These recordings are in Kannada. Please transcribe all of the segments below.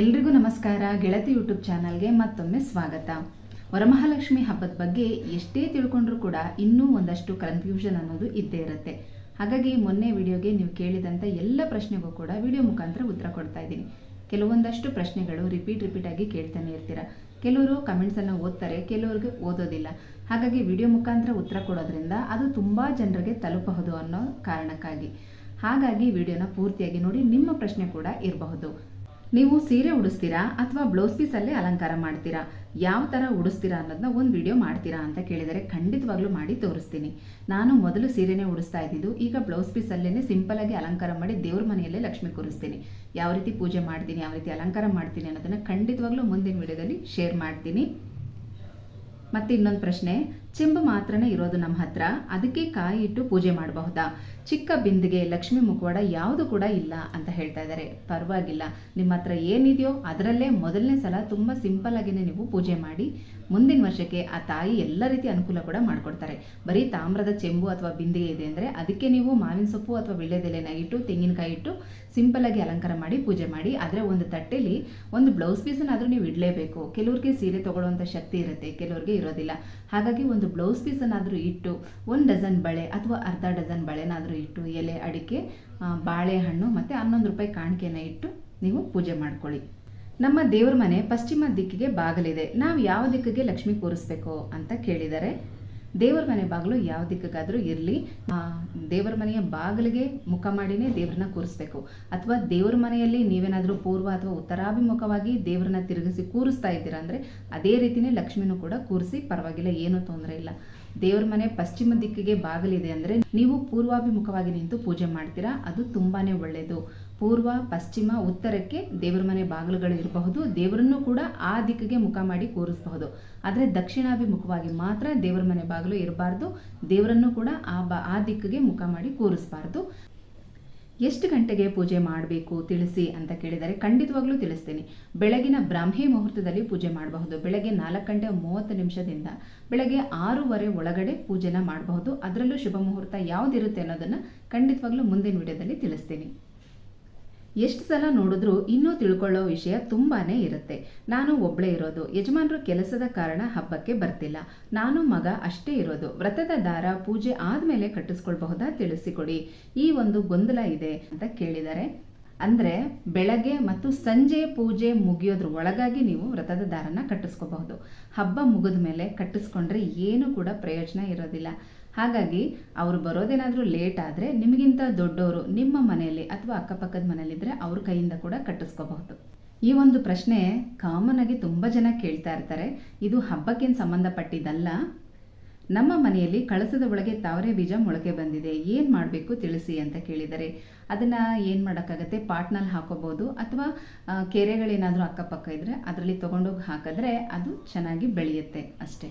ಎಲ್ರಿಗೂ ನಮಸ್ಕಾರ. ಗೆಳತಿ ಯೂಟ್ಯೂಬ್ ಚಾನಲ್ಗೆ ಮತ್ತೊಮ್ಮೆ ಸ್ವಾಗತ. ವರಮಹಾಲಕ್ಷ್ಮಿ ಹಬ್ಬದ ಬಗ್ಗೆ ಎಷ್ಟೇ ತಿಳ್ಕೊಂಡ್ರೂ ಕೂಡ ಇನ್ನೂ ಒಂದಷ್ಟು ಕನ್ಫ್ಯೂಷನ್ ಅನ್ನೋದು ಇದ್ದೇ ಇರುತ್ತೆ. ಹಾಗಾಗಿ ಮೊನ್ನೆ ವಿಡಿಯೋಗೆ ನೀವು ಕೇಳಿದಂಥ ಎಲ್ಲ ಪ್ರಶ್ನೆಗೂ ಕೂಡ ವಿಡಿಯೋ ಮುಖಾಂತರ ಉತ್ತರ ಕೊಡ್ತಾ ಇದ್ದೀನಿ. ಕೆಲವೊಂದಷ್ಟು ಪ್ರಶ್ನೆಗಳು ರಿಪೀಟ್ ರಿಪೀಟ್ ಆಗಿ ಕೇಳ್ತಾನೆ ಇರ್ತೀರ? ಕೆಲವರು ಕಮೆಂಟ್ಸನ್ನು ಓದ್ತಾರೆ, ಕೆಲವ್ರಿಗೆ ಓದೋದಿಲ್ಲ. ಹಾಗಾಗಿ ವಿಡಿಯೋ ಮುಖಾಂತರ ಉತ್ತರ ಕೊಡೋದ್ರಿಂದ ಅದು ತುಂಬ ಜನರಿಗೆ ತಲುಪಬಹುದು ಅನ್ನೋ ಕಾರಣಕ್ಕಾಗಿ. ಹಾಗಾಗಿ ವಿಡಿಯೋನ ಪೂರ್ತಿಯಾಗಿ ನೋಡಿ ನಿಮ್ಮ ಪ್ರಶ್ನೆ ಕೂಡ ಇರಬಹುದು. ನೀವು ಸೀರೆ ಉಡಿಸ್ತೀರಾ ಅಥವಾ ಬ್ಲೌಸ್ ಪೀಸಲ್ಲೇ ಅಲಂಕಾರ ಮಾಡ್ತೀರಾ? ಯಾವ ಥರ ಉಡಿಸ್ತೀರಾ ಅನ್ನೋದನ್ನ ಒಂದು ವಿಡಿಯೋ ಮಾಡ್ತೀರಾ ಅಂತ ಕೇಳಿದರೆ ಖಂಡಿತವಾಗ್ಲೂ ಮಾಡಿ ತೋರಿಸ್ತೀನಿ. ನಾನು ಮೊದಲು ಸೀರೆನೇ ಉಡಿಸ್ತಾ ಇದ್ದಿದ್ದು, ಈಗ ಬ್ಲೌಸ್ ಪೀಸಲ್ಲೇ ಆಗಿ ಅಲಂಕಾರ ಮಾಡಿ ದೇವ್ರ ಮನೆಯಲ್ಲೇ ಲಕ್ಷ್ಮಿ ಕೂರಿಸ್ತೀನಿ. ಯಾವ ರೀತಿ ಪೂಜೆ ಮಾಡ್ತೀನಿ, ಯಾವ ರೀತಿ ಅಲಂಕಾರ ಮಾಡ್ತೀನಿ ಅನ್ನೋದನ್ನು ಖಂಡಿತವಾಗ್ಲೂ ಮುಂದಿನ ವಿಡಿಯೋದಲ್ಲಿ ಶೇರ್ ಮಾಡ್ತೀನಿ. ಮತ್ತೆ ಇನ್ನೊಂದು ಪ್ರಶ್ನೆ ಚೆಂಬು ಮಾತ್ರನೇ ಇರೋದು ನಮ್ಮ ಹತ್ರ. ಅದಕ್ಕೆ ಕಾಯಿ ಇಟ್ಟು ಪೂಜೆ ಮಾಡಬಹುದಾ? ಚಿಕ್ಕ ಬಿಂದಿಗೆ ಲಕ್ಷ್ಮಿ ಮುಖವಾಡ ಯಾವುದು ಕೂಡ ಇಲ್ಲ ಅಂತ ಹೇಳ್ತಾ ಇದ್ದಾರೆ. ಪರವಾಗಿಲ್ಲ. ನಿಮ್ಮ ಹತ್ರ ಏನಿದೆಯೋ ಅದರಲ್ಲೇ ಮೊದಲನೇ ಸಲ ತುಂಬ ಸಿಂಪಲ್ ಆಗಿನೇ ನೀವು ಪೂಜೆ ಮಾಡಿ, ಮುಂದಿನ ವರ್ಷಕ್ಕೆ ಆ ತಾಯಿ ಎಲ್ಲ ರೀತಿ ಅನುಕೂಲ ಕೂಡ ಮಾಡಿಕೊಡ್ತಾರೆ. ಬರೀ ತಾಮ್ರದ ಚೆಂಬು ಅಥವಾ ಬಿಂದಿಗೆ ಇದೆ ಅಂದರೆ ಅದಕ್ಕೆ ನೀವು ಮಾವಿನ ಸೊಪ್ಪು ಅಥವಾ ವಿಳ್ಯದೆಲೆನ ಇಟ್ಟು, ತೆಂಗಿನಕಾಯಿ ಇಟ್ಟು ಸಿಂಪಲ್ ಆಗಿ ಅಲಂಕಾರ ಮಾಡಿ ಪೂಜೆ ಮಾಡಿ. ಆದರೆ ಒಂದು ತಟ್ಟೆಲಿ ಒಂದು ಬ್ಲೌಸ್ ಪೀಸನ್ನಾದರೂ ನೀವು ಇಡಲೇಬೇಕು. ಕೆಲವ್ರಿಗೆ ಸೀರೆ ತಗೊಳ್ಳುವಂಥ ಶಕ್ತಿ ಇರುತ್ತೆ, ಕೆಲವ್ರಿಗೆ ಇರೋದಿಲ್ಲ. ಹಾಗಾಗಿ ಒಂದು ಬ್ಲೌಸ್ ಪೀಸನ್ನಾದರೂ ಇಟ್ಟು, ಒಂದು ಡಜನ್ ಬಳೆ ಅಥವಾ ಅರ್ಧ ಡಜನ್ ಬಳೆನಾದರೂ ಇಟ್ಟು, ಎಲೆ, ಅಡಿಕೆ ಬಾಳೆಹಣ್ಣು ಮತ್ತು ಹನ್ನೊಂದು ರೂಪಾಯಿ ಕಾಣಿಕೆನ ಇಟ್ಟು ನೀವು ಪೂಜೆ ಮಾಡ್ಕೊಳ್ಳಿ. ನಮ್ಮ ದೇವ್ರ ಮನೆ ಪಶ್ಚಿಮ ದಿಕ್ಕಿಗೆ ಬಾಗಲಿದೆ. ನಾವು ಯಾವ ದಿಕ್ಕಿಗೆ ಲಕ್ಷ್ಮಿ ಕೂರಿಸ್ಬೇಕು ಅಂತ ಕೇಳಿದ್ದಾರೆ ದೇವರ ಮನೆ ಬಾಗಿಲು ಯಾವ ದಿಕ್ಕಿಗಾದರೂ ಇರಲಿ. ದೇವರ ಮನೆಯ ಬಾಗಿಲಿಗೆ ಮುಖ ಮಾಡಿನೇ ದೇವ್ರನ್ನ ಕೂರಿಸ್ಬೇಕು. ಅಥವಾ ದೇವರ ಮನೆಯಲ್ಲಿ ನೀವೇನಾದರೂ ಪೂರ್ವ ಅಥವಾ ಉತ್ತರಾಭಿಮುಖವಾಗಿ ದೇವ್ರನ್ನ ತಿರುಗಿಸಿ ಕೂರಿಸ್ತಾ ಇದ್ದೀರಾ ಅಂದರೆ ಅದೇ ರೀತಿನೇ ಲಕ್ಷ್ಮಿನೂ ಕೂಡ ಕೂರಿಸಿ ಪರವಾಗಿಲ್ಲ, ಏನೂ ತೊಂದರೆ ಇಲ್ಲ. ದೇವರ ಮನೆ ಪಶ್ಚಿಮ ದಿಕ್ಕಿಗೆ ಬಾಗಿಲಿದೆ ಅಂದರೆ ನೀವು ಪೂರ್ವಾಭಿಮುಖವಾಗಿ ನಿಂತು ಪೂಜೆ ಮಾಡ್ತೀರಾ, ಅದು ತುಂಬಾನೇ ಒಳ್ಳೆಯದು ಪೂರ್ವ, ಪಶ್ಚಿಮ, ಉತ್ತರಕ್ಕೆ ದೇವರ ಮನೆ ಬಾಗಿಲುಗಳು ಇರಬಹುದು. ದೇವರನ್ನು ಕೂಡ ಆ ದಿಕ್ಕಿಗೆ ಮುಖ ಮಾಡಿ ಕೂರಿಸಬಹುದು. ಆದರೆ ದಕ್ಷಿಣಾಭಿಮುಖವಾಗಿ ಮಾತ್ರ ದೇವರ ಮನೆ ಬಾಗಿಲು ಇರಬಾರ್ದು. ದೇವರನ್ನು ಕೂಡ ಆ ಬಾ, ಆ ದಿಕ್ಕಿಗೆ ಮುಖ ಮಾಡಿ ಕೂರಿಸಬಾರ್ದು. ಎಷ್ಟು ಗಂಟೆಗೆ ಪೂಜೆ ಮಾಡಬೇಕು ತಿಳಿಸಿ ಅಂತ ಕೇಳಿದರೆ ಖಂಡಿತವಾಗ್ಲೂ ತಿಳಿಸ್ತೀನಿ. ಬೆಳಗಿನ ಬ್ರಾಹ್ಮಿ ಮುಹೂರ್ತದಲ್ಲಿ ಪೂಜೆ ಮಾಡಬಹುದು. ಬೆಳಗ್ಗೆ ನಾಲ್ಕು ಗಂಟೆ ಮೂವತ್ತು ನಿಮಿಷದಿಂದ ಬೆಳಗ್ಗೆ ಆರೂವರೆ ಒಳಗಡೆ ಪೂಜೆನ ಮಾಡಬಹುದು. ಅದರಲ್ಲೂ ಶುಭ ಮುಹೂರ್ತ ಯಾವುದಿರುತ್ತೆ ಅನ್ನೋದನ್ನು ಖಂಡಿತವಾಗ್ಲೂ ಮುಂದಿನ ವಿಡಿಯೋದಲ್ಲಿ ತಿಳಿಸ್ತೀನಿ. ಎಷ್ಟು ಸಲ ನೋಡಿದ್ರೂ ಇನ್ನೂ ತಿಳ್ಕೊಳ್ಳೋ ವಿಷಯ ತುಂಬಾನೇ ಇರುತ್ತೆ. ನಾನು ಒಬ್ಳೆ ಇರೋದು. ಯಜಮಾನರು ಕೆಲಸದ ಕಾರಣ ಹಬ್ಬಕ್ಕೆ ಬರ್ತಿಲ್ಲ. ನಾನು ಮಗ ಅಷ್ಟೇ ಇರೋದು. ವ್ರತದ ದಾರ ಪೂಜೆ ಆದಮೇಲೆ ಕಟ್ಟಿಸ್ಕೊಳ್ಬಹುದಾ ತಿಳಿಸಿಕೊಡಿ. ಈ ಒಂದು ಗೊಂದಲ ಇದೆ ಅಂತ ಕೇಳಿದ್ದಾರೆ ಅಂದರೆ ಬೆಳಗ್ಗೆ ಮತ್ತು ಸಂಜೆ ಪೂಜೆ ಮುಗಿಯೋದ್ರ ಒಳಗಾಗಿ ನೀವು ವ್ರತದ ದಾರನ ಕಟ್ಟಿಸ್ಕೋಬಹುದು. ಹಬ್ಬ ಮುಗಿದ ಮೇಲೆ ಕಟ್ಟಿಸ್ಕೊಂಡ್ರೆ ಏನು ಕೂಡ ಪ್ರಯೋಜನ ಇರೋದಿಲ್ಲ. ಹಾಗಾಗಿ ಅವರು ಬರೋದೇನಾದರೂ ಲೇಟ್ ಆದರೆ ನಿಮಗಿಂತ ದೊಡ್ಡವರು ನಿಮ್ಮ ಮನೆಯಲ್ಲಿ ಅಥವಾ ಅಕ್ಕಪಕ್ಕದ ಮನೆಯಲ್ಲಿದ್ದರೆ ಅವ್ರ ಕೈಯಿಂದ ಕೂಡ ಕಟ್ಟಿಸ್ಕೋಬಹುದು. ಈ ಒಂದು ಪ್ರಶ್ನೆ ಕಾಮನ್ ಆಗಿ ತುಂಬ ಜನ ಕೇಳ್ತಾ ಇರ್ತಾರೆ. ಇದು ಹಬ್ಬಕ್ಕೇನು ಸಂಬಂಧಪಟ್ಟಿದ್ದಲ್ಲ? ನಮ್ಮ ಮನೆಯಲ್ಲಿ ಕಳಸದ ಒಳಗೆ ತಾವರೆ ಬೀಜ ಮೊಳಕೆ ಬಂದಿದೆ. ಏನು ಮಾಡಬೇಕು ತಿಳಿಸಿ ಅಂತ ಕೇಳಿದರೆ, ಅದನ್ನು ಏನು ಮಾಡೋಕ್ಕಾಗತ್ತೆ? ಪಾಟ್ನಲ್ಲಿ ಹಾಕೋಬೋದು ಅಥವಾ ಕೆರೆಗಳೇನಾದರೂ ಅಕ್ಕಪಕ್ಕ ಇದ್ದರೆ ಅದರಲ್ಲಿ ತೊಗೊಂಡೋಗಿ ಹಾಕಿದ್ರೆ ಅದು ಚೆನ್ನಾಗಿ ಬೆಳೆಯುತ್ತೆ ಅಷ್ಟೇ.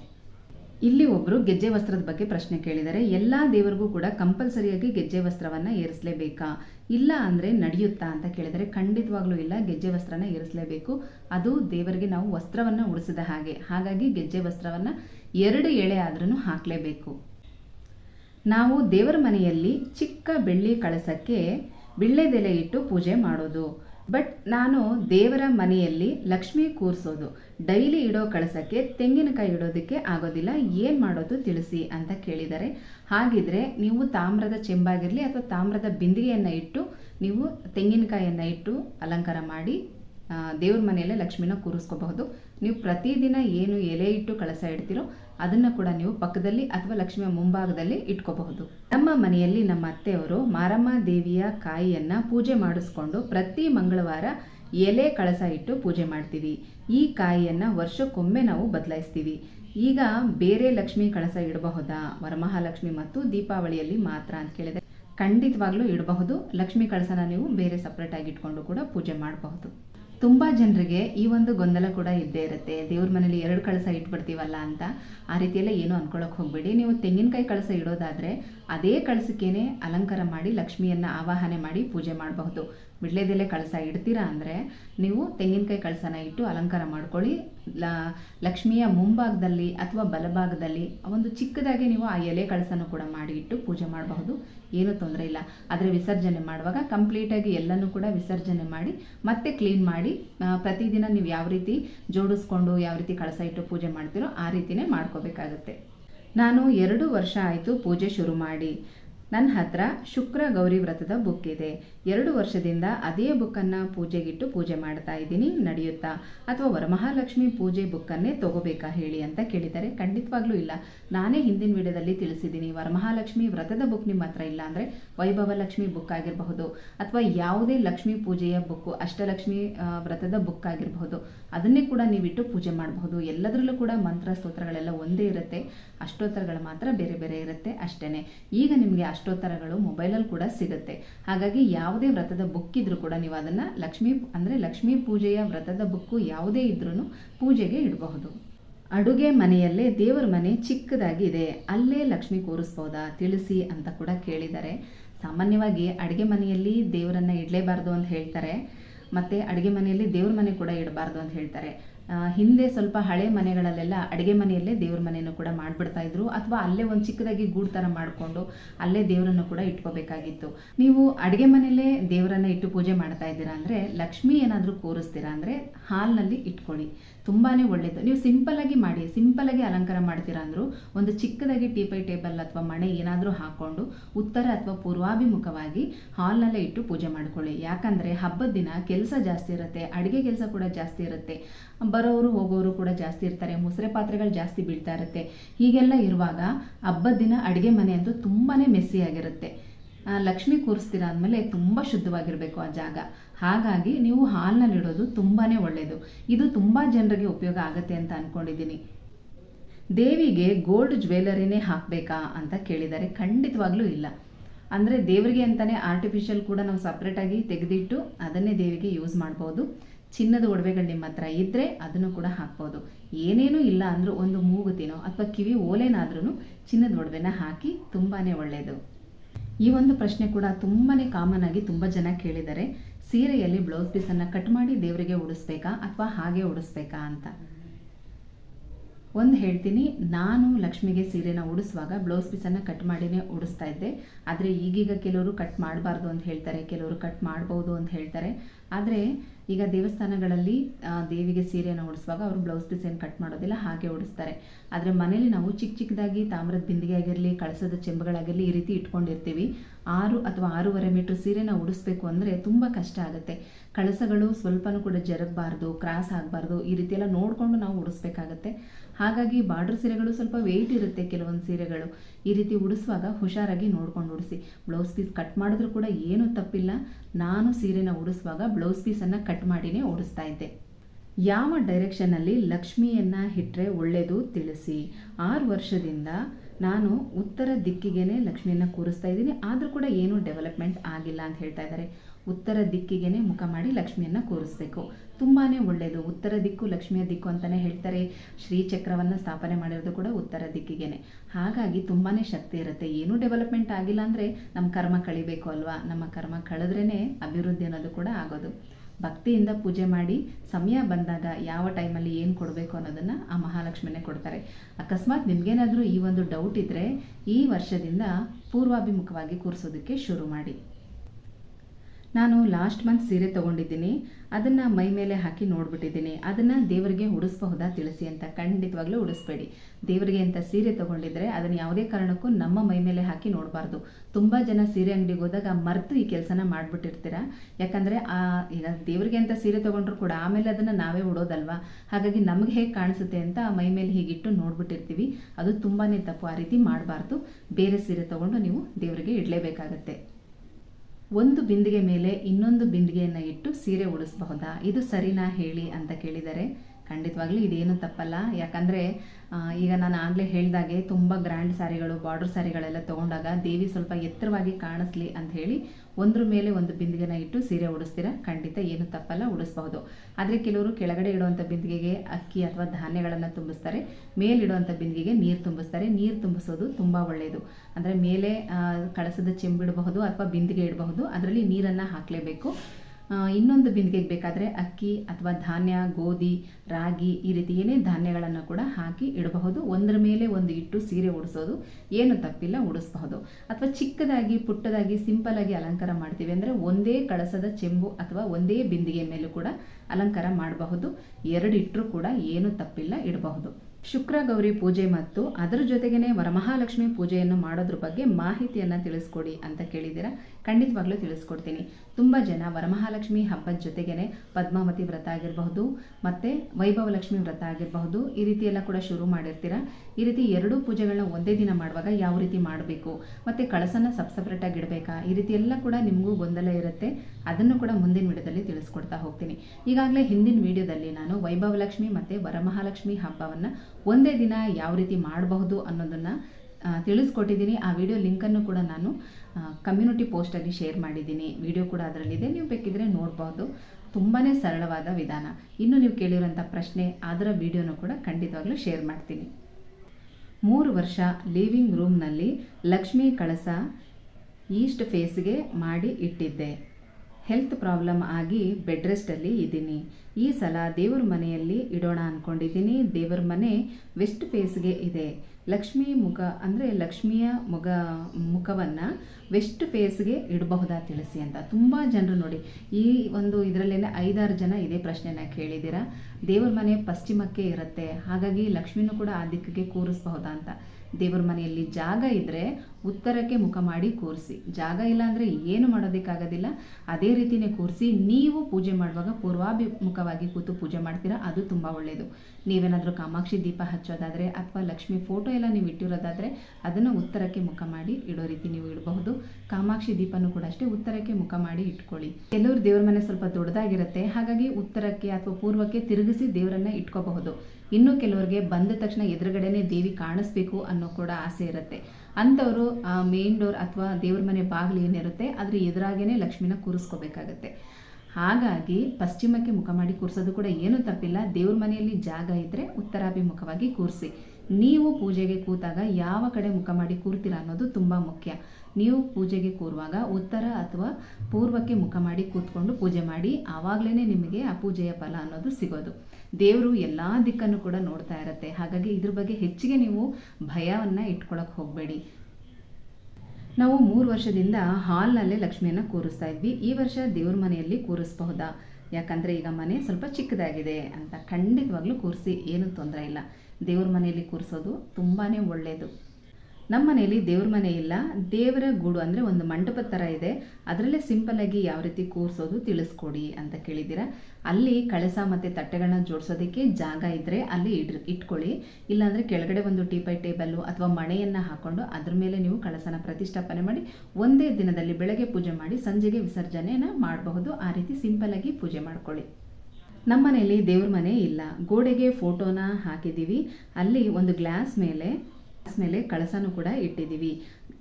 ಇಲ್ಲಿ ಒಬ್ಬರು ಗೆಜ್ಜೆ ವಸ್ತ್ರದ ಬಗ್ಗೆ ಪ್ರಶ್ನೆ ಕೇಳಿದರೆ, ಎಲ್ಲ ದೇವರಿಗೂ ಕೂಡ ಕಂಪಲ್ಸರಿಯಾಗಿ ಗೆಜ್ಜೆ ವಸ್ತ್ರವನ್ನು ಏರಿಸಲೇಬೇಕಾ? ಇಲ್ಲ ಅಂದರೆ ನಡೆಯುತ್ತಾ ಅಂತ ಕೇಳಿದರೆ, ಖಂಡಿತವಾಗ್ಲೂ ಇಲ್ಲ. ಗೆಜ್ಜೆ ವಸ್ತ್ರನ ಏರಿಸಲೇಬೇಕು. ಅದು ದೇವರಿಗೆ ನಾವು ವಸ್ತ್ರವನ್ನು ಉಳಿಸಿದ ಹಾಗೆ. ಹಾಗಾಗಿ ಗೆಜ್ಜೆ ವಸ್ತ್ರವನ್ನು ಎರಡು ಎಳೆ ಆದ್ರೂ ಹಾಕಲೇಬೇಕು. ನಾವು ದೇವರ ಮನೆಯಲ್ಲಿ ಚಿಕ್ಕ ಬೆಳ್ಳಿ ಕಳಸಕ್ಕೆ ಬಿಳ್ಳೆದೆಲೆ ಇಟ್ಟು ಪೂಜೆ ಮಾಡೋದು. ಬಟ್ ನಾನು ದೇವರ ಮನೆಯಲ್ಲಿ ಲಕ್ಷ್ಮಿ ಕೂರಿಸೋದು. ಡೈಲಿ ಇಡೋ ಕಳಸಕ್ಕೆ ತೆಂಗಿನಕಾಯಿ ಇಡೋದಕ್ಕೆ ಆಗೋದಿಲ್ಲ. ಏನು ಮಾಡೋದು ತಿಳಿಸಿ ಅಂತ ಕೇಳಿದ್ದಾರೆ ಹಾಗಿದ್ರೆ ನೀವು ತಾಮ್ರದ ಚೆಂಬಾಗಿರಲಿ ಅಥವಾ ತಾಮ್ರದ ಬಿಂದಿಗೆಯನ್ನು ಇಟ್ಟು ನೀವು ತೆಂಗಿನಕಾಯಿಯನ್ನು ಇಟ್ಟು ಅಲಂಕಾರ ಮಾಡಿ ದೇವ್ರ ಮನೆಯಲ್ಲೇ ಲಕ್ಷ್ಮಿನ ಕೂರಿಸ್ಕೋಬಹುದು. ನೀವು ಪ್ರತಿದಿನ ಏನು ಎಲೆ ಇಟ್ಟು ಕಳಸ ಇಡ್ತೀರೋ ಅದನ್ನು ಕೂಡ ನೀವು ಪಕ್ಕದಲ್ಲಿ ಅಥವಾ ಲಕ್ಷ್ಮಿಯ ಮುಂಭಾಗದಲ್ಲಿ ಇಟ್ಕೋಬಹುದು. ನಮ್ಮ ಮನೆಯಲ್ಲಿ ನಮ್ಮ ಅತ್ತೆಯವರು ಮಾರಮ್ಮ ದೇವಿಯ ಕಾಯಿಯನ್ನ ಪೂಜೆ ಮಾಡಿಸ್ಕೊಂಡು ಪ್ರತಿ ಮಂಗಳವಾರ ಎಲೆ ಕಳಸ ಇಟ್ಟು ಪೂಜೆ ಮಾಡ್ತೀವಿ. ಈ ಕಾಯಿಯನ್ನ ವರ್ಷಕ್ಕೊಮ್ಮೆ ನಾವು ಬದಲಾಯಿಸ್ತೀವಿ. ಈಗ ಬೇರೆ ಲಕ್ಷ್ಮಿ ಕಳಸ ಇಡಬಹುದಾ? ವರಮಹಾಲಕ್ಷ್ಮಿ ಮತ್ತು ದೀಪಾವಳಿಯಲ್ಲಿ ಮಾತ್ರ ಅಂತ ಕೇಳಿದೆ ಖಂಡಿತವಾಗ್ಲೂ ಇಡಬಹುದು. ಲಕ್ಷ್ಮಿ ಕಳಸನ ನೀವು ಬೇರೆ ಸಪ್ರೇಟ್ ಆಗಿ ಇಟ್ಕೊಂಡು ಕೂಡ ಪೂಜೆ ಮಾಡಬಹುದು. ತುಂಬ ಜನರಿಗೆ ಈ ಒಂದು ಗೊಂದಲ ಕೂಡ ಇದ್ದೇ ಇರುತ್ತೆ. ದೇವ್ರ ಮನೇಲಿ ಎರಡು ಕಳಸ ಇಟ್ಬಿಡ್ತೀವಲ್ಲ ಅಂತ ಆ ರೀತಿಯೆಲ್ಲ ಏನು ಅನ್ಕೊಳ್ಳೋಕೆ ಹೋಗಬೇಡಿ. ನೀವು ತೆಂಗಿನಕಾಯಿ ಕಳಸ ಇಡೋದಾದರೆ ಅದೇ ಕಳಸಕ್ಕೇನೆ ಅಲಂಕಾರ ಮಾಡಿ ಲಕ್ಷ್ಮಿಯನ್ನು ಆವಾಹನೆ ಮಾಡಿ ಪೂಜೆ ಮಾಡಬಹುದು. ಬಿಡ್ಲೇದೆಲೆ ಕಳಸ ಇಡ್ತೀರಾ ಅಂದರೆ ನೀವು ತೆಂಗಿನಕಾಯಿ ಕಳಸನ ಇಟ್ಟು ಅಲಂಕಾರ ಮಾಡ್ಕೊಳ್ಳಿ. ಲ, ಲಕ್ಷ್ಮಿಯ ಮುಂಭಾಗದಲ್ಲಿ ಅಥವಾ ಬಲಭಾಗದಲ್ಲಿ ಒಂದು ಚಿಕ್ಕದಾಗಿ ನೀವು ಆ ಎಲೆ ಕಳಸನ್ನು ಕೂಡ ಮಾಡಿ ಇಟ್ಟು ಪೂಜೆ ಮಾಡಬಹುದು. ಏನೂ ತೊಂದರೆ ಇಲ್ಲ. ಆದರೆ ವಿಸರ್ಜನೆ ಮಾಡುವಾಗ ಕಂಪ್ಲೀಟಾಗಿ ಎಲ್ಲನೂ ಕೂಡ ವಿಸರ್ಜನೆ ಮಾಡಿ, ಮತ್ತೆ ಕ್ಲೀನ್ ಮಾಡಿ ಪ್ರತಿದಿನ ನೀವು ಯಾವ ರೀತಿ ಜೋಡಿಸ್ಕೊಂಡು ಯಾವ ರೀತಿ ಕಳಸ ಇಟ್ಟು ಪೂಜೆ ಮಾಡ್ತೀರೋ ಆ ರೀತಿಯೇ ಮಾಡ್ಕೋಬೇಕಾಗುತ್ತೆ. ನಾನು ಎರಡು ವರ್ಷ ಆಯಿತು ಪೂಜೆ ಶುರು ಮಾಡಿ. ನನ್ನ ಹತ್ರ ಶುಕ್ರ ಗೌರಿ ವ್ರತದ ಬುಕ್ ಇದೆ. ಎರಡು ವರ್ಷದಿಂದ ಅದೇ ಬುಕ್ಕನ್ನು ಪೂಜೆಗಿಟ್ಟು ಪೂಜೆ ಮಾಡ್ತಾ ಇದ್ದೀನಿ, ನಡೆಯುತ್ತಾ? ಅಥವಾ ವರಮಹಾಲಕ್ಷ್ಮಿ ಪೂಜೆ ಬುಕ್ಕನ್ನೇ ತಗೋಬೇಕಾ ಹೇಳಿ ಅಂತ ಕೇಳಿದ್ದಾರೆ ಖಂಡಿತವಾಗ್ಲೂ ಇಲ್ಲ. ನಾನೇ ಹಿಂದಿನ ವಿಡಿಯೋದಲ್ಲಿ ತಿಳಿಸಿದ್ದೀನಿ, ವರಮಹಾಲಕ್ಷ್ಮಿ ವ್ರತದ ಬುಕ್ ನಿಮ್ಮ ಹತ್ರ ಇಲ್ಲ ಅಂದರೆ ವೈಭವ ಲಕ್ಷ್ಮಿ ಬುಕ್ ಆಗಿರಬಹುದು ಅಥವಾ ಯಾವುದೇ ಲಕ್ಷ್ಮಿ ಪೂಜೆಯ ಬುಕ್ಕು, ಅಷ್ಟಲಕ್ಷ್ಮಿ ವ್ರತದ ಬುಕ್ ಆಗಿರಬಹುದು. ಅದನ್ನೇ ಕೂಡ ನೀವಿಟ್ಟು ಪೂಜೆ ಮಾಡಬಹುದು. ಎಲ್ಲದರಲ್ಲೂ ಕೂಡ ಮಂತ್ರ, ಸ್ತೋತ್ರಗಳೆಲ್ಲ ಒಂದೇ ಇರುತ್ತೆ. ಅಷ್ಟೋತ್ತರಗಳು ಮಾತ್ರ ಬೇರೆ ಬೇರೆ ಇರುತ್ತೆ ಅಷ್ಟೇ ಈಗ ನಿಮಗೆ ಅಷ್ಟೋತ್ತರಗಳು ಮೊಬೈಲಲ್ಲಿ ಕೂಡ ಸಿಗುತ್ತೆ. ಹಾಗಾಗಿ ಯಾವುದೇ ವ್ರತದ ಬುಕ್ ಇದ್ರೂ ಕೂಡ ನೀವು ಅದನ್ನು ಲಕ್ಷ್ಮೀ ಅಂದರೆ ಲಕ್ಷ್ಮೀ ಪೂಜೆಯ ವ್ರತದ ಬುಕ್ಕು ಯಾವುದೇ ಇದ್ರೂ ಪೂಜೆಗೆ ಇಡಬಹುದು. ಅಡುಗೆ ಮನೆಯಲ್ಲೇ ದೇವರ ಮನೆ ಚಿಕ್ಕದಾಗಿದೆ, ಅಲ್ಲೇ ಲಕ್ಷ್ಮಿ ಕೂರಿಸ್ಬೋದಾ ತಿಳಿಸಿ ಅಂತ ಕೂಡ ಕೇಳಿದ್ದಾರೆ ಸಾಮಾನ್ಯವಾಗಿ ಅಡುಗೆ ಮನೆಯಲ್ಲಿ ದೇವರನ್ನ ಇಡಲೇಬಾರ್ದು ಅಂತ ಹೇಳ್ತಾರೆ, ಮತ್ತು ಅಡುಗೆ ಮನೆಯಲ್ಲಿ ದೇವ್ರ ಮನೆ ಕೂಡ ಇಡಬಾರ್ದು ಅಂತ ಹೇಳ್ತಾರೆ. ಹಿಂದೆ ಸ್ವಲ್ಪ ಹಳೆ ಮನೆಗಳಲ್ಲೆಲ್ಲ ಅಡುಗೆ ಮನೆಯಲ್ಲೇ ದೇವ್ರ ಮನೆಯನ್ನು ಕೂಡ ಮಾಡಿಬಿಡ್ತಾ ಇದ್ರು. ಅಥವಾ ಅಲ್ಲೇ ಒಂದು ಚಿಕ್ಕದಾಗಿ ಗೂಡು ಥರ ಮಾಡಿಕೊಂಡು ಅಲ್ಲೇ ದೇವರನ್ನು ಕೂಡ ಇಟ್ಕೋಬೇಕಾಗಿತ್ತು. ನೀವು ಅಡುಗೆ ಮನೆಯಲ್ಲೇ ದೇವರನ್ನ ಇಟ್ಟು ಪೂಜೆ ಮಾಡ್ತಾ ಇದ್ದೀರಾ ಅಂದರೆ ಲಕ್ಷ್ಮಿ ಏನಾದರೂ ಕೂರಿಸ್ತೀರಾ ಅಂದರೆ ಹಾಲ್ನಲ್ಲಿ ಇಟ್ಕೊಳ್ಳಿ. ತುಂಬಾ ಒಳ್ಳೆಯದು ನೀವು ಸಿಂಪಲ್ಲಾಗಿ ಮಾಡಿ ಸಿಂಪಲ್ಲಾಗಿ ಅಲಂಕಾರ ಮಾಡ್ತೀರಾ ಅಂದರೂ, ಒಂದು ಚಿಕ್ಕದಾಗಿ ಟೀಪೈ ಟೇಬಲ್ ಅಥವಾ ಮಣೆ ಏನಾದರೂ ಹಾಕ್ಕೊಂಡು ಉತ್ತರ ಅಥವಾ ಪೂರ್ವಾಭಿಮುಖವಾಗಿ ಹಾಲ್ನಲ್ಲೇ ಇಟ್ಟು ಪೂಜೆ ಮಾಡ್ಕೊಳ್ಳಿ. ಯಾಕಂದರೆ ಹಬ್ಬದ ದಿನ ಕೆಲಸ ಜಾಸ್ತಿ ಇರುತ್ತೆ, ಅಡುಗೆ ಕೆಲಸ ಕೂಡ ಜಾಸ್ತಿ ಇರುತ್ತೆ ಬರೋರು ಹೋಗೋರು ಕೂಡ ಜಾಸ್ತಿ ಇರ್ತಾರೆ, ಮೊಸರೆ ಪಾತ್ರೆಗಳು ಜಾಸ್ತಿ ಬೀಳ್ತಾ ಇರುತ್ತೆ. ಹೀಗೆಲ್ಲ ಇರುವಾಗ ಹಬ್ಬದ ದಿನ ಅಡುಗೆ ಮನೆ ಅಂತೂ ತುಂಬಾ ಮೆಸ್ಸಿಯಾಗಿರುತ್ತೆ ಲಕ್ಷ್ಮಿ ಕೂರಿಸ್ತೀರ ಅಂದಮೇಲೆ ತುಂಬ ಶುದ್ಧವಾಗಿರಬೇಕು ಆ ಜಾಗ. ಹಾಗಾಗಿ ನೀವು ಹಾಲ್ನಲ್ಲಿಡೋದು ತುಂಬಾ ಒಳ್ಳೆಯದು ಇದು ತುಂಬ ಜನರಿಗೆ ಉಪಯೋಗ ಆಗುತ್ತೆ ಅಂತ ಅಂದ್ಕೊಂಡಿದ್ದೀನಿ ದೇವಿಗೆ ಗೋಲ್ಡ್ ಜ್ಯುವೆಲರಿನೇ ಹಾಕಬೇಕಾ ಅಂತ ಕೇಳಿದ್ದಾರೆ ಖಂಡಿತವಾಗ್ಲೂ ಇಲ್ಲ. ಅಂದರೆ ದೇವರಿಗೆ ಅಂತಲೇ ಆರ್ಟಿಫಿಷಿಯಲ್ ಕೂಡ ನಾವು ಸಪ್ರೇಟಾಗಿ ತೆಗೆದಿಟ್ಟು ಅದನ್ನೇ ದೇವಿಗೆ ಯೂಸ್ ಮಾಡ್ಬೋದು. ಚಿನ್ನದ ಒಡವೆಗಳು ನಿಮ್ಮ ಹತ್ರ ಇದ್ದರೆ ಅದನ್ನು ಕೂಡ ಹಾಕ್ಬೋದು. ಏನೇನೂ ಇಲ್ಲ ಅಂದರೂ ಒಂದು ಮೂಗುತಿನೋ ಅಥವಾ ಕಿವಿ ಓಲೆನಾದ್ರೂ ಚಿನ್ನದ ಒಡವೆನ ಹಾಕಿ ತುಂಬಾ ಒಳ್ಳೆಯದು ಈ ಒಂದು ಪ್ರಶ್ನೆ ಕೂಡ ತುಂಬಾ ಕಾಮನ್ ಆಗಿ ತುಂಬ ಜನ ಕೇಳಿದ್ದಾರೆ ಸೀರೆಯಲ್ಲಿ ಬ್ಲೌಸ್ ಪೀಸನ್ನು ಕಟ್ ಮಾಡಿ ದೇವರಿಗೆ ಉಡಿಸ್ಬೇಕಾ ಅಥವಾ ಹಾಗೆ ಉಡಿಸ್ಬೇಕಾ ಅಂತ? ಒಂದು ಹೇಳ್ತೀನಿ, ನಾನು ಲಕ್ಷ್ಮಿಗೆ ಸೀರೆನ ಉಡಿಸುವಾಗ ಬ್ಲೌಸ್ ಪೀಸನ್ನು ಕಟ್ ಮಾಡಿನೇ ಉಡಿಸ್ತಾ ಇದ್ದೆ. ಆದರೆ ಈಗೀಗ ಕೆಲವರು ಕಟ್ ಮಾಡಬಾರ್ದು ಅಂತ ಹೇಳ್ತಾರೆ, ಕೆಲವರು ಕಟ್ ಮಾಡ್ಬೋದು ಅಂತ ಹೇಳ್ತಾರೆ. ಆದರೆ ಈಗ ದೇವಸ್ಥಾನಗಳಲ್ಲಿ ದೇವಿಗೆ ಸೀರೆಯನ್ನು ಉಡಿಸುವಾಗ ಅವರು ಬ್ಲೌಸ್ ಪೀಸ್ ಏನು ಕಟ್ ಮಾಡೋದಿಲ್ಲ, ಹಾಗೆ ಉಡಿಸ್ತಾರೆ. ಆದರೆ ಮನೇಲಿ ನಾವು ಚಿಕ್ಕ ಚಿಕ್ಕದಾಗಿ ತಾಮ್ರದ ಬಿಂದಿಗೆ ಆಗಿರಲಿ, ಕಳಸದ ಚೆಂಬಗಳಾಗಿರಲಿ ಈ ರೀತಿ ಇಟ್ಕೊಂಡಿರ್ತೀವಿ. ಆರು ಅಥವಾ ಆರೂವರೆ ಮೀಟ್ರ್ ಸೀರೆನ ಉಡಿಸ್ಬೇಕು ಅಂದರೆ ತುಂಬ ಕಷ್ಟ ಆಗುತ್ತೆ. ಕಳಸಗಳು ಸ್ವಲ್ಪನೂ ಕೂಡ ಜರಗಬಾರ್ದು, ಕ್ರಾಸ್ ಆಗಬಾರ್ದು, ಈ ರೀತಿ ಎಲ್ಲ ನೋಡಿಕೊಂಡು ನಾವು ಉಡಿಸ್ಬೇಕಾಗತ್ತೆ. ಹಾಗಾಗಿ ಬಾರ್ಡರ್ ಸೀರೆಗಳು ಸ್ವಲ್ಪ ವೆಯ್ಟ್ ಇರುತ್ತೆ ಕೆಲವೊಂದು ಸೀರೆಗಳು. ಈ ರೀತಿ ಉಡಿಸುವಾಗ ಹುಷಾರಾಗಿ ನೋಡ್ಕೊಂಡು ಉಡಿಸಿ. ಬ್ಲೌಸ್ ಪೀಸ್ ಕಟ್ ಮಾಡಿದ್ರೂ ಕೂಡ ಏನೂ ತಪ್ಪಿಲ್ಲ. ನಾನು ಸೀರೆನ ಉಡಿಸುವಾಗ ಬ್ಲೌಸ್ ಪೀಸನ್ನು ಕಟ್ ಮಾಡಿನೇ ಉಡಿಸ್ತಾ ಇದ್ದೆ. ಯಾವ ಡೈರೆಕ್ಷನಲ್ಲಿ ಲಕ್ಷ್ಮಿಯನ್ನು ಇಟ್ಟರೆ ಒಳ್ಳೆಯದು ತಿಳಿಸಿ. ಆರು ವರ್ಷದಿಂದ ನಾನು ಉತ್ತರ ದಿಕ್ಕಿಗೇನೆ ಲಕ್ಷ್ಮಿಯನ್ನ ಕೂರಿಸ್ತಾ ಇದ್ದೀನಿ. ಆದರೂ ಕೂಡ ಏನೂ ಡೆವಲಪ್ಮೆಂಟ್ ಆಗಿಲ್ಲ ಅಂತ ಹೇಳ್ತಾ ಇದ್ದಾರೆ. ಉತ್ತರ ದಿಕ್ಕಿಗೇನೆ ಮುಖ ಮಾಡಿ ಲಕ್ಷ್ಮಿಯನ್ನು ಕೂರಿಸ್ಬೇಕು. ತುಂಬಾ ಒಳ್ಳೆಯದು ಉತ್ತರ ದಿಕ್ಕು ಲಕ್ಷ್ಮಿಯ ದಿಕ್ಕು ಅಂತಲೇ ಹೇಳ್ತಾರೆ. ಶ್ರೀಚಕ್ರವನ್ನು ಸ್ಥಾಪನೆ ಮಾಡಿರೋದು ಕೂಡ ಉತ್ತರ ದಿಕ್ಕಿಗೇನೆ. ಹಾಗಾಗಿ ತುಂಬಾ ಶಕ್ತಿ ಇರುತ್ತೆ. ಏನೂ ಡೆವಲಪ್ಮೆಂಟ್ ಆಗಿಲ್ಲ ಅಂದರೆ ನಮ್ಮ ಕರ್ಮ ಕಳಿಬೇಕು ಅಲ್ವಾ? ನಮ್ಮ ಕರ್ಮ ಕಳೆದ್ರೇ ಅಭಿವೃದ್ಧಿ ಅನ್ನೋದು ಕೂಡ ಆಗೋದು. ಭಕ್ತಿಯಿಂದ ಪೂಜೆ ಮಾಡಿ ಸಮಯ ಬಂದಾಗ ಯಾವ ಟೈಮಲ್ಲಿ ಏನು ಕೊಡಬೇಕು ಅನ್ನೋದನ್ನು ಆ ಮಹಾಲಕ್ಷ್ಮಿನೇ ಕೊಡ್ತಾರೆ. ಅಕಸ್ಮಾತ್ ನಿಮಗೇನಾದರೂ ಈ ಒಂದು ಡೌಟ್ ಇದ್ದರೆ ಈ ವರ್ಷದಿಂದ ಪೂರ್ವಾಭಿಮುಖವಾಗಿ ಕೂರಿಸೋದಕ್ಕೆ ಶುರು ಮಾಡಿ. ನಾನು ಲಾಸ್ಟ್ ಮಂತ್ ಸೀರೆ ತೊಗೊಂಡಿದ್ದೀನಿ. ಅದನ್ನು ಮೈ ಮೇಲೆ ಹಾಕಿ ನೋಡ್ಬಿಟ್ಟಿದ್ದೀನಿ. ಅದನ್ನು ದೇವರಿಗೆ ಉಡಿಸ್ಬಹುದಾ ತಿಳಿಸಿ ಅಂತ ಖಂಡಿತವಾಗ್ಲೂ ಉಡಿಸ್ಬೇಡಿ. ದೇವರಿಗೆ ಅಂತ ಸೀರೆ ತೊಗೊಂಡಿದ್ರೆ ಅದನ್ನು ಯಾವುದೇ ಕಾರಣಕ್ಕೂ ನಮ್ಮ ಮೈ ಮೇಲೆ ಹಾಕಿ ನೋಡಬಾರ್ದು. ತುಂಬ ಜನ ಸೀರೆ ಅಂಗಡಿಗೆ ಹೋದಾಗ ಮರೆತು ಈ ಕೆಲಸನ ಮಾಡಿಬಿಟ್ಟಿರ್ತೀರ? ಯಾಕಂದರೆ, ಆ, ಈಗ ದೇವರಿಗೆ ಅಂತ ಸೀರೆ ತೊಗೊಂಡ್ರು ಕೂಡ ಆಮೇಲೆ ಅದನ್ನು ನಾವೇ ಉಡೋದಲ್ವಾ? ಹಾಗಾಗಿ ನಮಗೆ ಹೇಗೆ ಕಾಣಿಸುತ್ತೆ ಅಂತ ಮೈ ಮೇಲೆ ಹೀಗಿಟ್ಟು ನೋಡ್ಬಿಟ್ಟಿರ್ತೀವಿ. ಅದು ತುಂಬಾ ತಪ್ಪು. ಆ ರೀತಿ ಮಾಡಬಾರ್ದು. ಬೇರೆ ಸೀರೆ ತೊಗೊಂಡು ನೀವು ದೇವರಿಗೆ ಇಡಲೇಬೇಕಾಗತ್ತೆ. ಒಂದು ಬಿಂದಿಗೆ ಮೇಲೆ ಇನ್ನೊಂದು ಬಿಂದಿಗೆಯನ್ನು ಇಟ್ಟು ಸೀರೆ ಉಡಿಸಬಹುದಾ? ಇದು ಸರಿನಾ ಹೇಳಿ ಅಂತ ಕೇಳಿದರೆ ಖಂಡಿತವಾಗ್ಲೂ ಇದೇನು ತಪ್ಪಲ್ಲ. ಯಾಕಂದರೆ ಈಗ ನಾನು ಆಗಲೇ ಹೇಳಿದಾಗೆ ತುಂಬ ಗ್ರ್ಯಾಂಡ್ ಸ್ಯಾರಿಗಳು ಬಾರ್ಡರ್ ಸ್ಯಾರಿಗಳೆಲ್ಲ ತೊಗೊಂಡಾಗ ದೇವಿ ಸ್ವಲ್ಪ ಎತ್ತರವಾಗಿ ಕಾಣಿಸ್ಲಿ ಅಂತ ಹೇಳಿ ಒಂದ್ರ ಮೇಲೆ ಒಂದು ಬಿಂದಿಗೆನ ಇಟ್ಟು ಸೀರೆ ಉಡಿಸ್ತೀರಾ? ಖಂಡಿತ ಏನು ತಪ್ಪಲ್ಲ, ಉಡಿಸ್ಬಹುದು. ಆದರೆ ಕೆಲವರು ಕೆಳಗಡೆ ಇಡುವಂಥ ಬಿಂದಿಗೆಗೆ ಅಕ್ಕಿ ಅಥವಾ ಧಾನ್ಯಗಳನ್ನು ತುಂಬಿಸ್ತಾರೆ. ಮೇಲಿಡುವಂಥ ಬಿಂದಿಗೆಗೆ ನೀರು ತುಂಬಿಸ್ತಾರೆ. ನೀರು ತುಂಬಿಸೋದು ತುಂಬ ಒಳ್ಳೆಯದು ಅಂದರೆ ಮೇಲೆ ಕಳಸದ ಚೆಂಬಿಡಬಹುದು ಅಥವಾ ಬಿಂದಿಗೆ ಇಡಬಹುದು. ಅದರಲ್ಲಿ ನೀರನ್ನು ಹಾಕಲೇಬೇಕು. ಇನ್ನೊಂದು ಬಿಂದಿಗೆಗೆ ಬೇಕಾದರೆ ಅಕ್ಕಿ ಅಥವಾ ಧಾನ್ಯ, ಗೋಧಿ, ರಾಗಿ ಈ ರೀತಿ ಏನೇ ಧಾನ್ಯಗಳನ್ನು ಕೂಡ ಹಾಕಿ ಇಡಬಹುದು. ಒಂದರ ಮೇಲೆ ಒಂದು ಇಟ್ಟು ಸೀರೆ ಉಡಿಸೋದು, ಏನು ತಪ್ಪಿಲ್ಲ, ಉಡಿಸಬಹುದು. ಅಥವಾ ಚಿಕ್ಕದಾಗಿ, ಪುಟ್ಟದಾಗಿ ಸಿಂಪಲ್ ಆಗಿ ಅಲಂಕಾರ ಮಾಡ್ತೀವಿ ಅಂದರೆ ಒಂದೇ ಕಳಸದ ಚೆಂಬು ಅಥವಾ ಒಂದೇ ಬಿಂದಿಗೆ ಮೇಲೂ ಕೂಡ ಅಲಂಕಾರ ಮಾಡಬಹುದು. ಎರಡು ಇಟ್ಟರೂ ಕೂಡ ಏನು ತಪ್ಪಿಲ್ಲ, ಇಡಬಹುದು. ಶುಕ್ರ, ಗೌರಿ ಪೂಜೆ ಮತ್ತು ಅದರ ಜೊತೆಗೇನೆ ವರಮಹಾಲಕ್ಷ್ಮಿ ಪೂಜೆಯನ್ನು ಮಾಡೋದ್ರ ಬಗ್ಗೆ ಮಾಹಿತಿಯನ್ನು ತಿಳಿಸ್ಕೊಡಿ ಅಂತ ಕೇಳಿದ್ದೀರಾ. ಖಂಡಿತವಾಗ್ಲೂ ತಿಳಿಸ್ಕೊಡ್ತೀನಿ. ತುಂಬ ಜನ ವರಮಹಾಲಕ್ಷ್ಮಿ ಹಬ್ಬದ ಜೊತೆಗೇನೆ ಪದ್ಮಾವತಿ ವ್ರತ ಆಗಿರಬಹುದು, ಮತ್ತು ವೈಭವಲಕ್ಷ್ಮಿ ವ್ರತ ಆಗಿರಬಹುದು, ಈ ರೀತಿ ಎಲ್ಲ ಕೂಡ ಶುರು ಮಾಡಿರ್ತೀರಾ? ಈ ರೀತಿ ಎರಡೂ ಪೂಜೆಗಳನ್ನ ಒಂದೇ ದಿನ ಮಾಡುವಾಗ ಯಾವ ರೀತಿ ಮಾಡಬೇಕು? ಮತ್ತು ಕಳಸನ ಸಬ್ ಸಪ್ರೇಟಾಗಿ ಇಡಬೇಕಾ? ಈ ರೀತಿ ಎಲ್ಲ ಕೂಡ ನಿಮಗೂ ಗೊಂದಲ ಇರುತ್ತೆ. ಅದನ್ನು ಕೂಡ ಮುಂದಿನ ವಿಡಿಯೋದಲ್ಲಿ ತಿಳಿಸ್ಕೊಡ್ತಾ ಹೋಗ್ತೀನಿ. ಈಗಾಗಲೇ ಹಿಂದಿನ ವಿಡಿಯೋದಲ್ಲಿ ನಾನು ವೈಭವಲಕ್ಷ್ಮಿ ಮತ್ತು ವರಮಹಾಲಕ್ಷ್ಮಿ ಹಬ್ಬವನ್ನು ಒಂದೇ ದಿನ ಯಾವ ರೀತಿ ಮಾಡಬಹುದು ಅನ್ನೋದನ್ನು ತಿಳಿಸ್ಕೊಟ್ಟಿದ್ದೀನಿ. ಆ ವಿಡಿಯೋ ಲಿಂಕನ್ನು ಕೂಡ ನಾನು ಕಮ್ಯುನಿಟಿ ಪೋಸ್ಟಲ್ಲಿ ಶೇರ್ ಮಾಡಿದ್ದೀನಿ. ವಿಡಿಯೋ ಕೂಡ ಅದರಲ್ಲಿದೆ. ನೀವು ಬೇಕಿದ್ರೆ ನೋಡ್ಬೋದು. ತುಂಬಾ ಸರಳವಾದ ವಿಧಾನ. ಇನ್ನು ನೀವು ಕೇಳಿರೋಂಥ ಪ್ರಶ್ನೆ, ಅದರ ವಿಡಿಯೋನು ಕೂಡ ಖಂಡಿತವಾಗ್ಲೂ ಶೇರ್ ಮಾಡ್ತೀನಿ. ಮೂರು ವರ್ಷ ಲಿವಿಂಗ್ ರೂಮ್ನಲ್ಲಿ ಲಕ್ಷ್ಮೀ ಕಳಸ ಈಸ್ಟ್ ಫೇಸ್ಗೆ ಮಾಡಿ ಇಟ್ಟಿದ್ದೆ. ಹೆಲ್ತ್ ಪ್ರಾಬ್ಲಮ್ ಆಗಿ ಬೆಡ್ ರೆಸ್ಟಲ್ಲಿ ಇದ್ದೀನಿ. ಈ ಸಲ ದೇವ್ರ ಮನೆಯಲ್ಲಿ ಇಡೋಣ ಅಂದ್ಕೊಂಡಿದ್ದೀನಿ ದೇವರ ಮನೆ ವೆಸ್ಟ್ ಫೇಸ್ಗೆ ಇದೆ. ಲಕ್ಷ್ಮೀ ಮುಖ ಅಂದರೆ ಲಕ್ಷ್ಮಿಯ ಮುಖ ಮುಖವನ್ನು ವೆಸ್ಟ್ ಫೇಸ್ಗೆ ಇಡಬಹುದಾ ತಿಳಿಸಿ ಅಂತ. ತುಂಬ ಜನರು ನೋಡಿ, ಈ ಒಂದು ಇದರಲ್ಲೇನೆ ಐದಾರು ಜನ ಇದೇ ಪ್ರಶ್ನೆನ ಕೇಳಿದ್ದೀರಾ? ದೇವರ ಮನೆ ಪಶ್ಚಿಮಕ್ಕೆ ಇರುತ್ತೆ, ಹಾಗಾಗಿ ಲಕ್ಷ್ಮಿನೂ ಕೂಡ ಆ ದಿಕ್ಕಿಗೆ ಕೂರಿಸಬಹುದಾ ಅಂತ. ದೇವರ ಮನೆಯಲ್ಲಿ ಜಾಗ ಇದ್ದರೆ ಉತ್ತರಕ್ಕೆ ಮುಖ ಮಾಡಿ ಕೂರಿಸಿ. ಜಾಗ ಇಲ್ಲ ಅಂದರೆ ಏನು ಮಾಡೋದಕ್ಕಾಗೋದಿಲ್ಲ. ಅದೇ ರೀತಿಯೇ ಕೂರಿಸಿ. ನೀವು ಪೂಜೆ ಮಾಡುವಾಗ ಪೂರ್ವಾಭಿಮುಖವಾಗಿ ಕೂತು ಪೂಜೆ ಮಾಡ್ತೀರಾ, ಅದು ತುಂಬ ಒಳ್ಳೆಯದು ನೀವೇನಾದರೂ ಕಾಮಾಕ್ಷಿ ದೀಪ ಹಚ್ಚೋದಾದರೆ ಅಥವಾ ಲಕ್ಷ್ಮಿ ಫೋಟೋ ಎಲ್ಲ ನೀವು ಇಟ್ಟಿರೋದಾದರೆ ಅದನ್ನು ಉತ್ತರಕ್ಕೆ ಮುಖ ಮಾಡಿ ಇಡೋ ರೀತಿ ನೀವು ಇಡಬಹುದು. ಕಾಮಾಕ್ಷಿ ದೀಪನೂ ಕೂಡ ಅಷ್ಟೇ ಉತ್ತರಕ್ಕೆ ಮುಖ ಮಾಡಿ ಇಟ್ಕೊಳ್ಳಿ. ಕೆಲವರು ದೇವ್ರ ಮನೆ ಸ್ವಲ್ಪ ದೊಡ್ಡದಾಗಿರುತ್ತೆ. ಹಾಗಾಗಿ ಉತ್ತರಕ್ಕೆ ಅಥವಾ ಪೂರ್ವಕ್ಕೆ ತಿರುಗಿಸಿ ದೇವರನ್ನ ಇಟ್ಕೋಬಹುದು. ಇನ್ನು ಕೆಲವರಿಗೆ ಬಂದ ತಕ್ಷಣ ಎದುರುಗಡೆನೆ ದೇವಿ ಕಾಣಿಸ್ಬೇಕು ಅನ್ನೋ ಕೂಡ ಆಸೆ ಇರುತ್ತೆ. ಅಂಥವರು ಮೇನ್ ಡೋರ್ ಅಥವಾ ದೇವ್ರ ಮನೆ ಬಾಗಿಲು ಏನಿರುತ್ತೆ, ಅದ್ರ ಎದುರಾಗೇನೆ ಲಕ್ಷ್ಮಿನ ಕೂರಿಸ್ಕೋಬೇಕಾಗತ್ತೆ. ಹಾಗಾಗಿ ಪಶ್ಚಿಮಕ್ಕೆ ಮುಖ ಮಾಡಿ ಕೂರಿಸೋದು ಕೂಡ ಏನೂ ತಪ್ಪಿಲ್ಲ. ದೇವ್ರ ಮನೆಯಲ್ಲಿ ಜಾಗ ಇದ್ದರೆ ಉತ್ತರಾಭಿಮುಖವಾಗಿ ಕೂರಿಸಿ. ನೀವು ಪೂಜೆಗೆ ಕೂತಾಗ ಯಾವ ಕಡೆ ಮುಖ ಮಾಡಿ ಕೂರ್ತೀರಾ ಅನ್ನೋದು ತುಂಬ ಮುಖ್ಯ. ನೀವು ಪೂಜೆಗೆ ಕೂರುವಾಗ ಉತ್ತರ ಅಥವಾ ಪೂರ್ವಕ್ಕೆ ಮುಖ ಮಾಡಿ ಕೂತ್ಕೊಂಡು ಪೂಜೆ ಮಾಡಿ ಆವಾಗಲೇ ನಿಮಗೆ ಆ ಪೂಜೆಯ ಫಲ ಅನ್ನೋದು ಸಿಗೋದು. ದೇವರು ಎಲ್ಲ ದಿಕ್ಕನ್ನು ಕೂಡ ನೋಡ್ತಾ ಇರುತ್ತೆ. ಹಾಗಾಗಿ ಇದ್ರ ಬಗ್ಗೆ ಹೆಚ್ಚಿಗೆ ನೀವು ಭಯವನ್ನು ಇಟ್ಕೊಳಕ್ಕೆ ಹೋಗಬೇಡಿ. ನಾವು ಮೂರು ವರ್ಷದಿಂದ ಹಾಲ್ನಲ್ಲೇ ಲಕ್ಷ್ಮಿಯನ್ನು ಕೂರಿಸ್ತಾ ಇದ್ವಿ. ಈ ವರ್ಷ ದೇವ್ರ ಮನೆಯಲ್ಲಿ ಕೂರಿಸಬಹುದಾ? ಯಾಕಂದರೆ ಈಗ ಮನೆ ಸ್ವಲ್ಪ ಚಿಕ್ಕದಾಗಿದೆ ಅಂತ ಖಂಡಿತವಾಗ್ಲೂ ಕೂರಿಸಿ, ಏನೂ ತೊಂದರೆ ಇಲ್ಲ. ದೇವ್ರ ಮನೆಯಲ್ಲಿ ಕೂರಿಸೋದು ತುಂಬಾ ಒಳ್ಳೆಯದು ನಮ್ಮ ಮನೆಯಲ್ಲಿ ದೇವ್ರ ಮನೆ ಇಲ್ಲ, ದೇವರ ಗೂಡು ಅಂದರೆ ಒಂದು ಮಂಟಪದ ಥರ ಇದೆ. ಅದರಲ್ಲೇ ಸಿಂಪಲ್ಲಾಗಿ ಯಾವ ರೀತಿ ಕೂರಿಸೋದು ತಿಳಿಸ್ಕೊಡಿ ಅಂತ ಕೇಳಿದ್ದೀರಾ. ಅಲ್ಲಿ ಕಳಸ ಮತ್ತು ತಟ್ಟೆಗಳನ್ನ ಜೋಡಿಸೋದಕ್ಕೆ ಜಾಗ ಇದ್ದರೆ ಅಲ್ಲಿ ಇಡ್ ಇಟ್ಕೊಳ್ಳಿ. ಇಲ್ಲಾಂದರೆ ಕೆಳಗಡೆ ಒಂದು ಟೀಪೈ ಟೇಬಲ್ಲು ಅಥವಾ ಮಣೆಯನ್ನು ಹಾಕ್ಕೊಂಡು ಅದ್ರ ಮೇಲೆ ನೀವು ಕಳಸನ ಪ್ರತಿಷ್ಠಾಪನೆ ಮಾಡಿ, ಒಂದೇ ದಿನದಲ್ಲಿ ಬೆಳಗ್ಗೆ ಪೂಜೆ ಮಾಡಿ ಸಂಜೆಗೆ ವಿಸರ್ಜನೆಯನ್ನು ಮಾಡಬಹುದು. ಆ ರೀತಿ ಸಿಂಪಲಾಗಿ ಪೂಜೆ ಮಾಡ್ಕೊಳ್ಳಿ. ನಮ್ಮ ಮನೆಯಲ್ಲಿ ದೇವ್ರ ಮನೆ ಇಲ್ಲ. ಗೋಡೆಗೆ ಫೋಟೋನ ಹಾಕಿದ್ದೀವಿ. ಅಲ್ಲಿ ಒಂದು ಗ್ಲಾಸ್ ಮೇಲೆ ಗ್ಲಾಸ್ ಮೇಲೆ ಕಳಸನೂ ಕೂಡ ಇಟ್ಟಿದ್ದೀವಿ.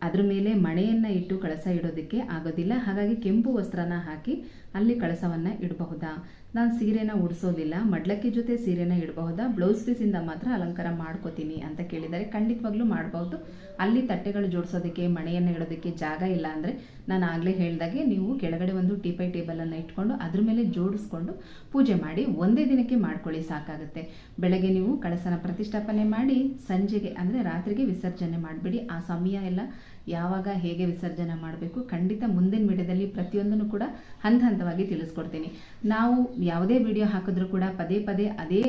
ಅದ್ರ ಮೇಲೆ ಮಣೆಯನ್ನು ಇಟ್ಟು ಕಳಸ ಇಡೋದಕ್ಕೆ ಆಗೋದಿಲ್ಲ. ಹಾಗಾಗಿ ಕೆಂಪು ವಸ್ತ್ರನ ಹಾಕಿ ಅಲ್ಲಿ ಕಳಸವನ್ನು ಇಡಬಹುದಾ? ನಾನು ಸೀರೆನ ಉಡಿಸೋದಿಲ್ಲ. ಮಡ್ಲಕ್ಕಿ ಜೊತೆ ಸೀರೆನ ಇಡಬಹುದಾ? ಬ್ಲೌಸ್ ಪೀಸಿಂದ ಮಾತ್ರ ಅಲಂಕಾರ ಮಾಡ್ಕೋತೀನಿ ಅಂತ ಕೇಳಿದ್ದಾರೆ. ಖಂಡಿತವಾಗ್ಲೂ ಮಾಡಬಹುದು ಅಲ್ಲಿ ತಟ್ಟೆಗಳು ಜೋಡಿಸೋದಕ್ಕೆ, ಮಣೆಯನ್ನು ಇಡೋದಕ್ಕೆ ಜಾಗ ಇಲ್ಲ ಅಂದರೆ ನಾನು ಆಗಲೇ ಹೇಳಿದಾಗೆ ನೀವು ಕೆಳಗಡೆ ಒಂದು ಟೀಪೈ ಟೇಬಲನ್ನು ಇಟ್ಕೊಂಡು ಅದ್ರ ಮೇಲೆ ಜೋಡಿಸ್ಕೊಂಡು ಪೂಜೆ ಮಾಡಿ ಒಂದೇ ದಿನಕ್ಕೆ ಮಾಡ್ಕೊಳ್ಳಿ ಸಾಕಾಗುತ್ತೆ. ಬೆಳಗ್ಗೆ ನೀವು ಕಳಸನ ಪ್ರತಿಷ್ಠಾಪನೆ ಮಾಡಿ, ಸಂಜೆಗೆ ಅಂದರೆ ರಾತ್ರಿಗೆ ವಿಸರ್ಜನೆ ಮಾಡಿಬಿಡಿ. ಆ ಸಮಯ ಎಲ್ಲ ಯಾವಾಗ ಹೇಗೆ ವಿಸರ್ಜನೆ ಮಾಡಬೇಕು ಖಂಡಿತ ಮುಂದಿನ ವಿಡಿಯೋದಲ್ಲಿ ಪ್ರತಿಯೊಂದನ್ನು ಕೂಡ ಹಂತ ಹಂತವಾಗಿ ತಿಳಿಸ್ಕೊಡ್ತೀನಿ. ನಾವು ಯಾವುದೇ ವಿಡಿಯೋ ಹಾಕಿದ್ರೂ ಕೂಡ ಪದೇ ಪದೇ ಅದೇ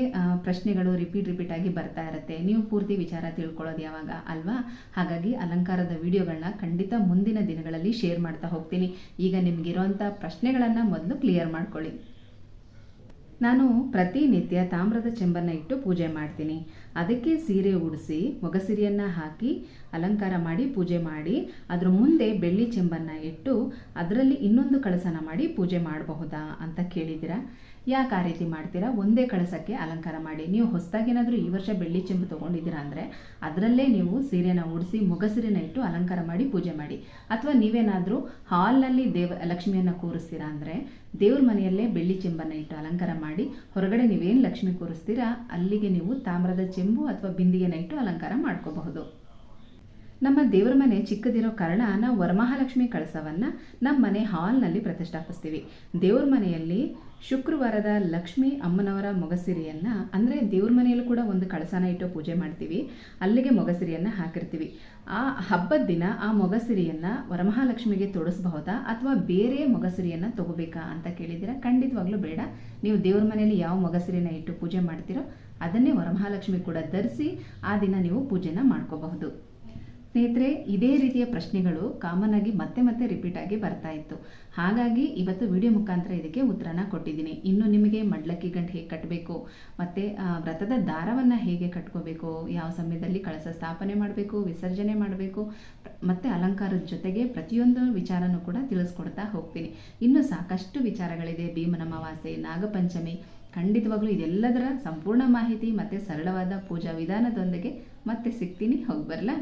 ಪ್ರಶ್ನೆಗಳು ರಿಪೀಟ್ ರಿಪೀಟ್ ಆಗಿ ಬರ್ತಾ ಇರುತ್ತೆ. ನೀವು ಪೂರ್ತಿ ವಿಚಾರ ತಿಳ್ಕೊಳ್ಳೋದು ಯಾವಾಗ ಅಲ್ವಾ? ಹಾಗಾಗಿ ಅಲಂಕಾರದ ವಿಡಿಯೋಗಳನ್ನ ಖಂಡಿತ ಮುಂದಿನ ದಿನಗಳಲ್ಲಿ ಶೇರ್ ಮಾಡ್ತಾ ಹೋಗ್ತೀನಿ. ಈಗ ನಿಮಗಿರುವಂಥ ಪ್ರಶ್ನೆಗಳನ್ನು ಮೊದಲು ಕ್ಲಿಯರ್ ಮಾಡ್ಕೊಳ್ಳಿ. ನಾನು ಪ್ರತಿನಿತ್ಯ ತಾಮ್ರದ ಚೆಂಬನ್ನು ಇಟ್ಟು ಪೂಜೆ ಮಾಡ್ತೀನಿ. ಅದಕ್ಕೆ ಸೀರೆ ಉಡಿಸಿ, ಮೊಗಸಿರಿಯನ್ನು ಹಾಕಿ ಅಲಂಕಾರ ಮಾಡಿ, ಪೂಜೆ ಮಾಡಿ, ಅದರ ಮುಂದೆ ಬೆಳ್ಳಿ ಚೆಂಬನ್ನು ಇಟ್ಟು ಅದರಲ್ಲಿ ಇನ್ನೊಂದು ಕಳಸನ ಮಾಡಿ ಪೂಜೆ ಮಾಡಬಹುದಾ ಅಂತ ಕೇಳಿದ್ದೀರಾ? ಯಾಕೆ ಆ ರೀತಿ ಮಾಡ್ತೀರಾ? ಒಂದೇ ಕಳಸಕ್ಕೆ ಅಲಂಕಾರ ಮಾಡಿ. ನೀವು ಹೊಸದಾಗೇನಾದರೂ ಈ ವರ್ಷ ಬೆಳ್ಳಿ ಚೆಂಬು ತೊಗೊಂಡಿದ್ದೀರಾ ಅಂದರೆ ಅದರಲ್ಲೇ ನೀವು ಸೀರೆನ ಉಡಿಸಿ, ಮೊಗಸಿರಿನ ಇಟ್ಟು ಅಲಂಕಾರ ಮಾಡಿ, ಪೂಜೆ ಮಾಡಿ. ಅಥವಾ ನೀವೇನಾದರೂ ಹಾಲ್ನಲ್ಲಿ ದೇವ, ಲಕ್ಷ್ಮಿಯನ್ನು ಕೂರಿಸ್ತೀರಾ ಅಂದರೆ ದೇವ್ರ ಮನೆಯಲ್ಲೇ ಬೆಳ್ಳಿ ಚೆಂಬನ್ನು ಇಟ್ಟು ಅಲಂಕಾರ ಮಾಡಿ, ಹೊರಗಡೆ ನೀವೇನು ಲಕ್ಷ್ಮಿ ಕೂರಿಸ್ತೀರಾ, ಅಲ್ಲಿಗೆ ನೀವು ತಾಮ್ರದ ಚೆಂಬು ಅಥವಾ ಬಿಂದಿಗೆನ ಇಟ್ಟು ಅಲಂಕಾರ ಮಾಡ್ಕೋಬಹುದು. ನಮ್ಮ ದೇವರ ಮನೆ ಚಿಕ್ಕದಿರೋ ಕಾರಣ ನಾವು ವರಮಹಾಲಕ್ಷ್ಮಿ ಕಳಸವನ್ನು ನಮ್ಮ ಮನೆ ಹಾಲ್ನಲ್ಲಿ ಪ್ರತಿಷ್ಠಾಪಿಸ್ತೀವಿ. ದೇವ್ರ ಮನೆಯಲ್ಲಿ ಶುಕ್ರವಾರದ ಲಕ್ಷ್ಮಿ ಅಮ್ಮನವರ ಮೊಗಸಿರಿಯನ್ನು, ಅಂದರೆ ದೇವ್ರ ಮನೆಯಲ್ಲೂ ಕೂಡ ಒಂದು ಕಳಸನ ಇಟ್ಟು ಪೂಜೆ ಮಾಡ್ತೀವಿ. ಅಲ್ಲಿಗೆ ಮೊಗಸಿರಿಯನ್ನು ಹಾಕಿರ್ತೀವಿ. ಆ ಹಬ್ಬದ ದಿನ ಆ ಮೊಗಸಿರಿಯನ್ನು ವರಮಹಾಲಕ್ಷ್ಮಿಗೆ ತೊಡಸ್ಬಹುದಾ ಅಥವಾ ಬೇರೆ ಮೊಗಸಿರಿಯನ್ನು ತಗೋಬೇಕಾ ಅಂತ ಕೇಳಿದ್ದೀರಾ? ಖಂಡಿತವಾಗ್ಲೂ ಬೇಡ. ನೀವು ದೇವ್ರ ಮನೆಯಲ್ಲಿ ಯಾವ ಮೊಗಸಿರಿನ ಇಟ್ಟು ಪೂಜೆ ಮಾಡ್ತೀರೋ ಅದನ್ನೇ ವರಮಹಾಲಕ್ಷ್ಮಿ ಕೂಡ ಧರಿಸಿ ಆ ದಿನ ನೀವು ಪೂಜೆನ ಮಾಡ್ಕೋಬಹುದು. ಸ್ನೇಹಿತರೆ, ಇದೇ ರೀತಿಯ ಪ್ರಶ್ನೆಗಳು ಕಾಮನ್ ಆಗಿ ಮತ್ತೆ ಮತ್ತೆ ರಿಪೀಟ್ ಆಗಿ ಬರ್ತಾ ಇತ್ತು. ಹಾಗಾಗಿ ಇವತ್ತು ವಿಡಿಯೋ ಮುಖಾಂತರ ಇದಕ್ಕೆ ಉತ್ತರನ ಕೊಟ್ಟಿದ್ದೀನಿ. ಇನ್ನು ನಿಮಗೆ ಮಡ್ಲಕ್ಕಿ ಗಂಟು ಹೇಗೆ ಕಟ್ಟಬೇಕು ಮತ್ತು ವ್ರತದ ದಾರವನ್ನು ಹೇಗೆ ಕಟ್ಕೋಬೇಕು, ಯಾವ ಸಮಯದಲ್ಲಿ ಕಳಸ ಸ್ಥಾಪನೆ ಮಾಡಬೇಕು, ವಿಸರ್ಜನೆ ಮಾಡಬೇಕು ಮತ್ತು ಅಲಂಕಾರದ ಜೊತೆಗೆ ಪ್ರತಿಯೊಂದು ವಿಚಾರನೂ ಕೂಡ ತಿಳಿಸ್ಕೊಡ್ತಾ ಹೋಗ್ತೀನಿ. ಇನ್ನು ಸಾಕಷ್ಟು ವಿಚಾರಗಳಿದೆ. ಭೀಮನ ಅಮಾವಾಸ್ಯೆ, ನಾಗಪಂಚಮಿ, ಖಂಡಿತವಾಗ್ಲೂ ಇದೆಲ್ಲದರ ಸಂಪೂರ್ಣ ಮಾಹಿತಿ ಮತ್ತು ಸರಳವಾದ ಪೂಜಾ ವಿಧಾನದೊಂದಿಗೆ ಮತ್ತೆ ಸಿಗ್ತೀನಿ. ಹೋಗಿ ಬರಲಾ?